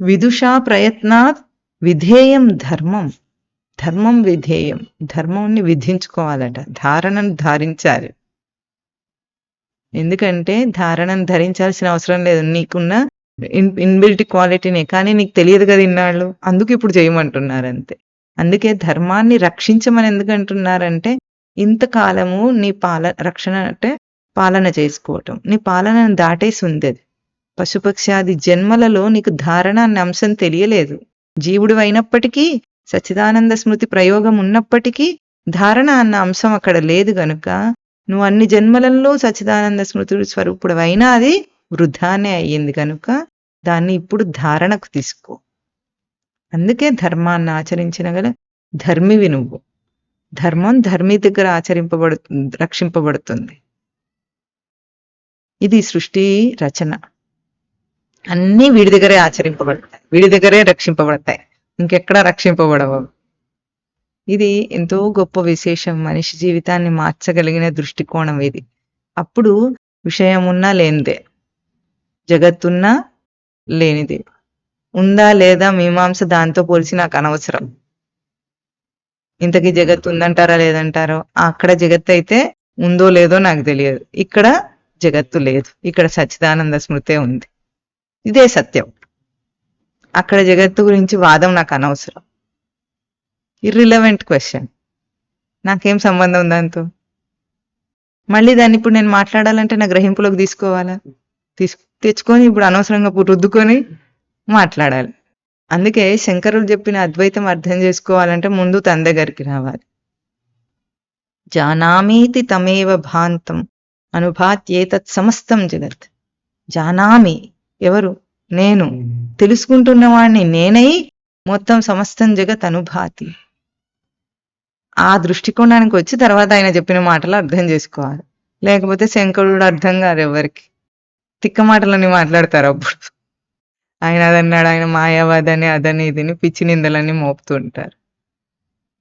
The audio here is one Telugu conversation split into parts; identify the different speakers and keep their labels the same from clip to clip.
Speaker 1: విదుషా ప్రయత్నాత్ విధేయం ధర్మం. ధర్మం విధేయం. ధర్మంని విధించుకోవాలట. ధారణను ధారించాలి. ఎందుకంటే ధారణను ధరించాల్సిన అవసరం లేదు. నీకున్న ఇన్ ఇన్బిల్ట్ క్వాలిటీనే. కానీ నీకు తెలియదు కదా ఇన్నాళ్ళు. అందుకు ఇప్పుడు చేయమంటున్నారు అంతే అందుకే ధర్మాన్ని రక్షించమని ఎందుకు అంటున్నారంటే ఇంతకాలము నీ పాల రక్షణ అంటే పాలన చేసుకోవటం. నీ పాలనను దాటేసి ఉంది అది పశుపక్ష్యాది జన్మలలో నీకు ధారణ అనే అంశం తెలియలేదు. జీవుడు అయినప్పటికీ సచ్చిదానంద స్మృతి ప్రయోగం ఉన్నప్పటికీ ధారణ అన్న అంశం అక్కడ లేదు గనుక నువ్వు అన్ని జన్మలలో సచ్చిదానంద స్మృతి స్వరూపుడు అయినా అది వృధానే అయ్యింది కనుక దాన్ని ఇప్పుడు ధారణకు తీసుకో. అందుకే ధర్మాన్ని ఆచరించిన గల ధర్మివి నువ్వు. ధర్మం ధర్మి దగ్గర ఆచరింపబడు రక్షింపబడుతుంది. ఇది సృష్టి రచన. అన్నీ వీడి దగ్గరే ఆచరింపబడతాయి. వీడి దగ్గరే రక్షింపబడతాయి. ఇంకెక్కడ రక్షింపబడవు. ఇది ఎంతో గొప్ప విశేషం. మనిషి జీవితాన్ని మార్చగలిగిన దృష్టికోణం ఇది. అప్పుడు విషయమున్నా లేనిదే జగత్తున్నా లేనిదే ఉందా లేదా మీమాంస దాంతో పోల్చి నాకు అనవసరం. ఇంతకీ జగత్తు ఉందంటారా లేదంటారో? అక్కడ జగత్ అయితే ఉందో లేదో నాకు తెలియదు. ఇక్కడ జగత్తు లేదు. ఇక్కడ సచ్చిదానంద స్మృతే ఉంది. ఇదే సత్యం. అక్కడ జగత్తు గురించి వాదం నాకు అనవసరం. ఇర్రిలవెంట్ క్వశ్చన్ నాకేం సంబంధం దాంతో? మళ్ళీ దాన్ని ఇప్పుడు నేను మాట్లాడాలంటే నా గ్రహింపులోకి తీసుకోవాలా? తీసు తెచ్చుకొని ఇప్పుడు అనవసరంగా రుద్దుకొని మాట్లాడాలి. అందుకే శంకరులు చెప్పిన అద్వైతం అర్థం చేసుకోవాలంటే ముందు తన దగ్గరికి రావాలి. జానామీతి తమేవ భాంతం అనుభాత్యేతత్ సమస్తం జగత్. జానామి ఎవరు? నేను. తెలుసుకుంటున్నవాణ్ణి నేనై మొత్తం సమస్తం జగత్ అనుభాతి. ఆ దృష్టికోణానికి వచ్చి తర్వాత ఆయన చెప్పిన మాటలు అర్థం చేసుకోవాలి. లేకపోతే శంకరుడు అర్థం కాదు ఎవరికి? తిక్క మాటలని మాట్లాడతారు అప్పుడు. ఆయన అదన్నాడు ఆయన మాయావాదని అదని ఇదిని పిచ్చి నిందలని మోపుతూ ఉంటారు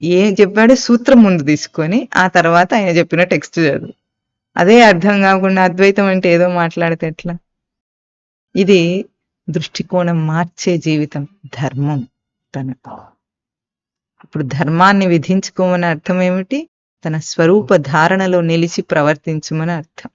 Speaker 1: ఏం చెప్పాడో సూత్రం ముందు తీసుకొని ఆ తర్వాత ఆయన చెప్పిన టెక్స్ట్ చదువు. అదే అర్థం కాకుండా అద్వైతం అంటే ఏదో మాట్లాడితే ఎట్లా? ఇది దృష్టికోణం మార్చే జీవితం ధర్మం తన ఇప్పుడు ధర్మాన్ని విధించుకోమని అర్థం ఏమిటి? తన స్వరూప ధారణలో నిలిచి ప్రవర్తించమని అర్థం.